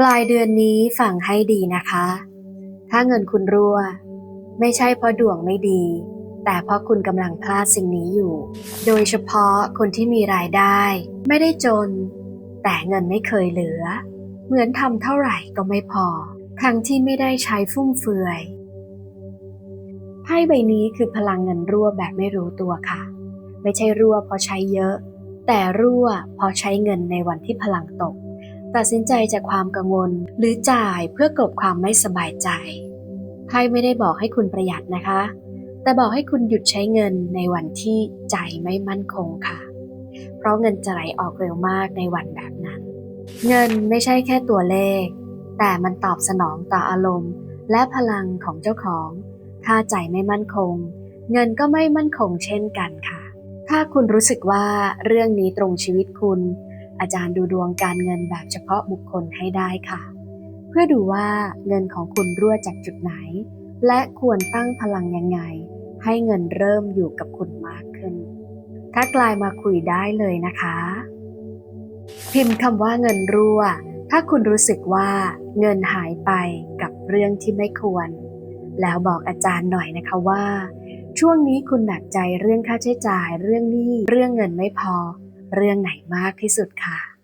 ปลายเดือนนี้ฟังให้ดีนะคะ ถ้าเงินคุณรั่ว ไม่ใช่เพราะดวงไม่ดี แต่เพราะคุณกำลังพลาดสิ่งนี้อยู่ โดยเฉพาะคนที่มีรายได้ ไม่ได้จน แต่เงินไม่เคยเหลือ เหมือนทำเท่าไหร่ก็ไม่พอ ทั้งที่ไม่ได้ใช้ฟุ่มเฟือยไพ่ใบนี้คือพลังเงินรั่วแบบไม่รู้ตัวค่ะ ไม่ใช่รั่วเพราะใช้เยอะ แต่รั่วเพราะใช้เงินในวันที่พลังตก ตัดสินใจจากความกังวล หรือจ่ายเพื่อกลบความไม่สบายใจไพ่ไม่ได้บอกให้คุณประหยัดนะคะ แต่บอกให้คุณหยุดใช้เงินในวันที่ใจไม่มั่นคงค่ะ เพราะเงินจะไหลออกเร็วมากในวันแบบนั้น เงินไม่ใช่แค่ตัวเลข แต่มันตอบสนองต่ออารมณ์ และพลังของเจ้าของ ถ้าใจไม่มั่นคง เงินก็ไม่มั่นคงเช่นกันค่ะ ถ้าคุณรู้สึกว่าเรื่องนี้ตรงชีวิตคุณ อาจารย์ดูดวงการเงินแบบเฉพาะบุคคลให้ได้ค่ะ เพื่อดูว่าเงินของคุณรั่วจากจุดไหน และควรตั้งพลังยังไง ให้เงินเริ่มอยู่กับคุณมากขึ้น ถ้ากลายมาคุยได้เลยนะคะ พิมพ์คำว่าเงินรั่ว ถ้าคุณรู้สึกว่าเงินหายไปกับเรื่องที่ไม่ควร แล้วบอกอาจารย์หน่อยนะคะว่า ช่วงนี้คุณหนักใจเรื่องค่าใช้จ่ายเรื่องหนี้เรื่องเงินไม่พอ เรื่องไหนมากที่สุดค่ะ